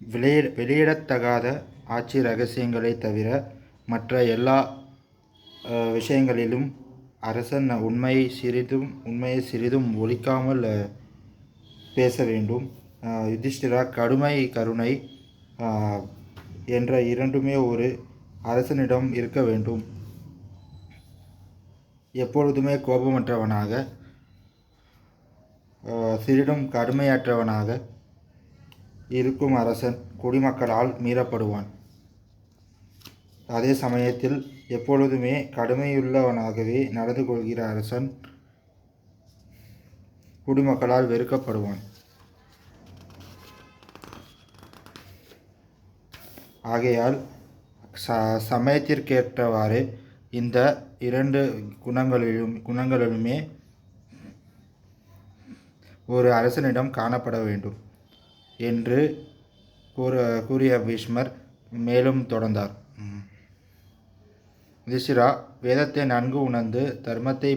வெளியிட வெளியிடத்தகாத ஆட்சி ரகசியங்களை தவிர மற்ற எல்லா விஷயங்களிலும் அரசன் உண்மையை சிறிதும் உண்மையை சிறிதும் ஒழிக்காமல் பேச வேண்டும். யுதிஷ்டிரா கடுமை கருணை என்ற இரண்டுமே ஒரு அரசனிடம் இருக்க வேண்டும். எப்பொழுதுமே கோபமற்றவனாக சிறிதும் கடுமையற்றவனாக இருக்கும் அரசன் குடிமக்களால் மீறப்படுவான். அதே சமயத்தில் எப்பொழுதுமே கடுமையுள்ளவனாகவே நடந்து கொள்கிற அரசன் குடிமக்களால் வெறுக்கப்படுவான். ஆகையால் ச சமயத்திற்கேற்றவாறு இந்த இரண்டு குணங்களிலும் குணங்களிலுமே ஒரு அரசனிடம் காணப்பட வேண்டும். என்று கூற கூறிய பீஷ்மர் மேலும் தொடர்ந்தார். ம். வேதத்தை நன்கு உணர்ந்து தர்மத்தை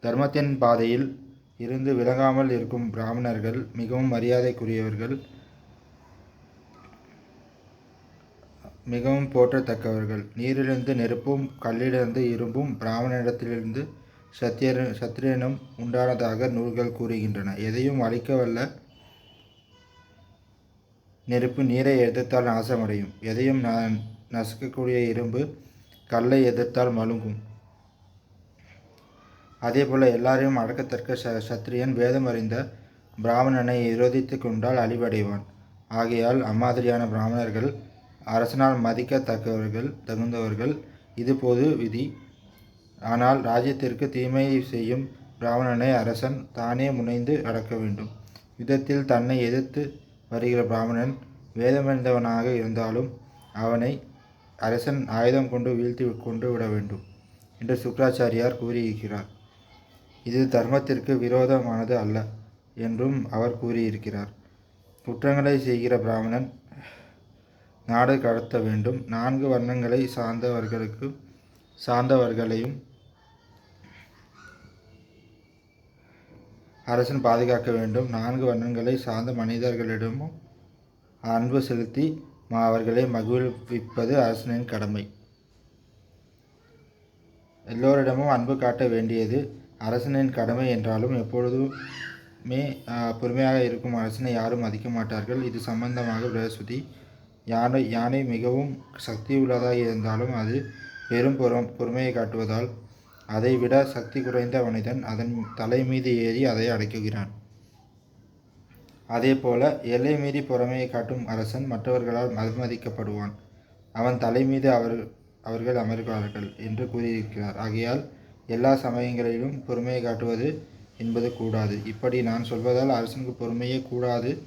தர்மத்தின் பாதையில் இருந்து விலகாமல் இருக்கும் பிராமணர்கள் மிகவும் மரியாதைக்குரியவர்கள் மிகவும் போற்றத்தக்கவர்கள். நீரிலிருந்து நெருப்பும் கல்லிலிருந்து இரும்பும் பிராமணனிடத்திலிருந்து சத்தியர் சத்திரியனும் உண்டானதாக நூல்கள் கூறுகின்றன. எதையும் அழிக்கவல்ல நெருப்பு நீரை எதிர்த்தால் நாசமடையும். எதையும் ந- நசுக்கக்கூடிய இரும்பு கல்லை எதிர்த்தால் மழுங்கும். அதேபோல எல்லாரையும் அடக்கத்தக்க ச சத்திரியன் வேதம் அறிந்த பிராமணனை விரோதித்து கொண்டால் அழிவடைவான். ஆகையால் அம்மாதிரியான பிராமணர்கள் அரசனால் மதிக்கத்தக்கவர்கள் தகுந்தவர்கள் இது பொது விதி. ஆனால் ராஜ்யத்திற்கு தீமை செய்யும் பிராமணனை அரசன் தானே முனைந்து அடக்க வேண்டும். யுத்தத்தில் தன்னை எதிர்த்து வருகிற பிராமணன் வேதமறிந்தவனாக இருந்தாலும் அவனை அரசன் ஆயுதம் கொண்டு வீழ்த்தி கொண்டு விட வேண்டும் என்று சுக்கராச்சாரியார் கூறியிருக்கிறார். இது தர்மத்திற்கு விரோதமானது அல்ல என்றும் அவர் கூறியிருக்கிறார். குற்றங்களை செய்கிற பிராமணன் நாடு கடத்த வேண்டும். நான்கு வர்ணங்களை சார்ந்தவர்களுக்கு சார்ந்தவர்களையும் அரசன் பாதுகாக்க வேண்டும். நான்கு வண்ணங்களை சார்ந்த மனிதர்களிடமும் அன்பு செலுத்தி அவர்களை மகிழ்விப்பது அரசனின் கடமை. எல்லோரிடமும் அன்பு காட்ட வேண்டியது அரசனின் கடமை என்றாலும் எப்பொழுதுமே பொறுமையாக இருக்கும் அரசனை யாரும் மதிக்க மாட்டார்கள். இது சம்பந்தமாக பிரகஸ்பதி யானை யானை மிகவும் சக்தி உள்ளதாக இருந்தாலும் அது பெரும் பொறும் பொறுமையை காட்டுவதால் அதைவிட சக்தி குறைந்த மனிதன் அதன் தலை மீது ஏறி அதை அடக்குகிறான். அதேபோல எல்லை மீறி பொறுமையை காட்டும் அரசன் மற்றவர்களால் அவமதிக்கப்படுவான் அவன் தலை மீது அவர் அவர்கள் அமர்வார்கள் என்று கூறியிருக்கிறார். ஆகையால் எல்லா சமயங்களிலும் பொறுமையை காட்டுவது என்பது கூடாது. இப்படி நான் சொல்வதால் அரசனுக்கு பொறுமையே கூடாது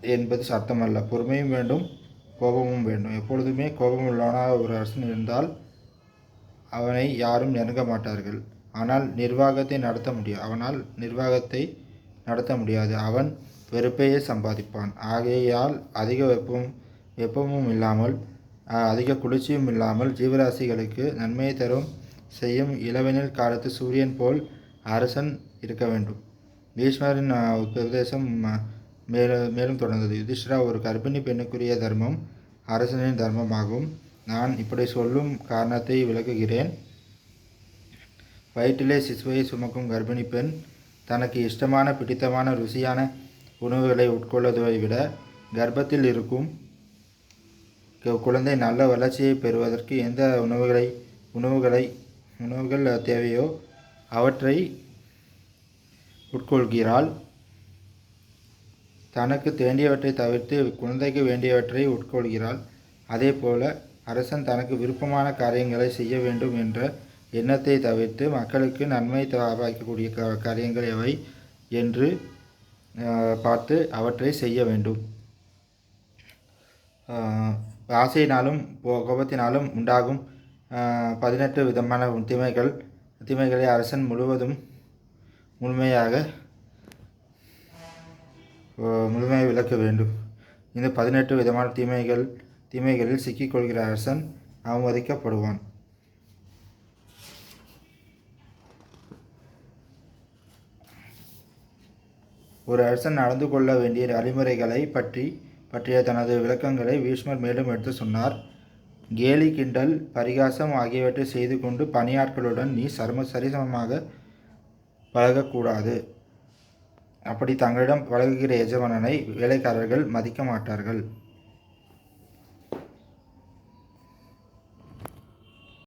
என்பது சத்தமல்ல பொறுமையும் வேண்டும் கோபமும் வேண்டும். எப்பொழுதுமே கோபம் உள்ளவனாக ஒரு அரசன் இருந்தால் அவனை யாரும் நெருங்க மாட்டார்கள். ஆனால் நிர்வாகத்தை நடத்த முடியும் அவனால் நிர்வாகத்தை நடத்த முடியாது. அவன் வெறுப்பையே சம்பாதிப்பான். ஆகையால் அதிக வெப்பம் வெப்பமும் இல்லாமல் அதிக குளிர்ச்சியும் இல்லாமல் ஜீவராசிகளுக்கு நன்மையை தரும் செய்யும் இளவெனில் காலத்து சூரியன் போல் அரசன் இருக்க வேண்டும். பீஷ்மரின் உபதேசம் மேலும் மேலும் தொடர்ந்தது. யுதிஷ்டிரா ஒரு கர்ப்பிணி பெண்ணுக்குரிய தர்மம் அரசனின் தர்மமாகும். நான் இப்படி சொல்லும் காரணத்தை விளக்குகிறேன். வயிற்றிலே சிசுவை சுமக்கும் கர்ப்பிணி பெண் தனக்கு இஷ்டமான பிடித்தமான ருசியான உணவுகளை உட்கொள்வதை விட கர்ப்பத்தில் இருக்கும் குழந்தை நல்ல வளர்ச்சியை பெறுவதற்கு எந்த உணவுகளை உணவுகளை உணவுகள் தேவையோ அவற்றை உட்கொள்கிறாள். தனக்கு வேண்டியவற்றை தவிர்த்து குழந்தைக்கு வேண்டியவற்றை உட்கொள்கிறாள். அதே போல அரசன் தனக்கு விருப்பமான காரியங்களை செய்ய வேண்டும் என்ற எண்ணத்தை தவிர்த்து மக்களுக்கு நன்மை வாய்க்கக்கூடிய க காரியங்கள் எவை என்று பார்த்து அவற்றை செய்ய வேண்டும். ஆசையினாலும் கோபத்தினாலும் உண்டாகும் பதினெட்டு விதமான தீமைகள். தீமைகளை அரசன் முழுவதும் முழுமையாக முழுமையாக விளக்க வேண்டும். இந்த பதினெட்டு விதமான தீமைகள் தீமைகளில் சிக்கிக்கொள்கிற அரசன் அவமதிக்கப்படுவான். ஒரு அரசன் நடந்து கொள்ள வேண்டிய அறிமுறைகளை பற்றி பற்றிய தனது விளக்கங்களை பீஷ்மர் மேலும் எடுத்து சொன்னார். கேலி கிண்டல் பரிகாசம் ஆகியவற்றை செய்து கொண்டு பணியாட்களுடன் நீ சர்ம சரிசமமாக பழகக்கூடாது. அப்படி தங்களிடம் பழகுகிற எஜமானனை வேலைக்காரர்கள் மதிக்க மாட்டார்கள்